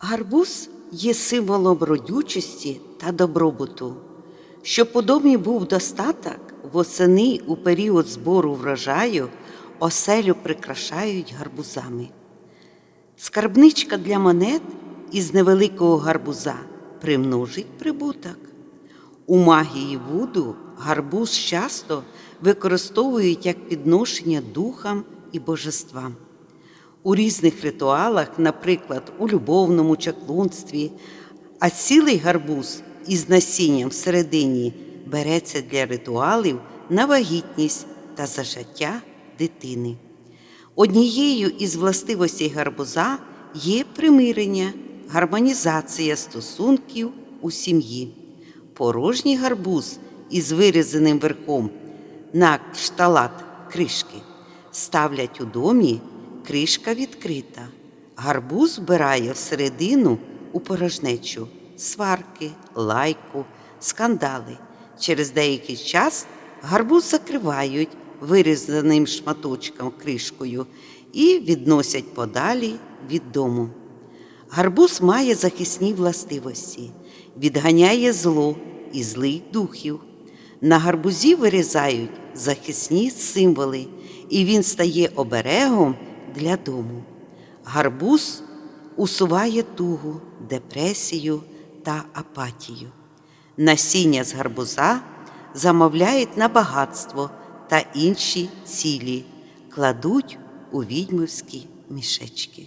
Гарбуз є символом родючості та добробуту. Щоб у домі був достаток, восени у період збору врожаю оселю прикрашають гарбузами. Скарбничка для монет із невеликого гарбуза примножить прибуток. У магії Вуду гарбуз часто використовують як підношення духам і божествам. У різних ритуалах, наприклад, у любовному чаклунстві, а цілий гарбуз із насінням всередині береться для ритуалів на вагітність та зачаття дитини. Однією із властивостей гарбуза є примирення, гармонізація стосунків у сім'ї. Порожній гарбуз із вирізаним верхом на кшталат кришки ставлять у домі, кришка відкрита. Гарбуз вбирає всередину у порожнечу сварки, лайку, скандали. Через деякий час гарбуз закривають вирізаним шматочком кришкою і відносять подалі від дому. Гарбуз має захисні властивості, відганяє зло і злих духів. На гарбузі вирізають захисні символи, і він стає оберегом для дому. Гарбуз усуває тугу, депресію та апатію. Насіння з гарбуза замовляють на багатство та інші цілі, кладуть у відьмівські мішечки.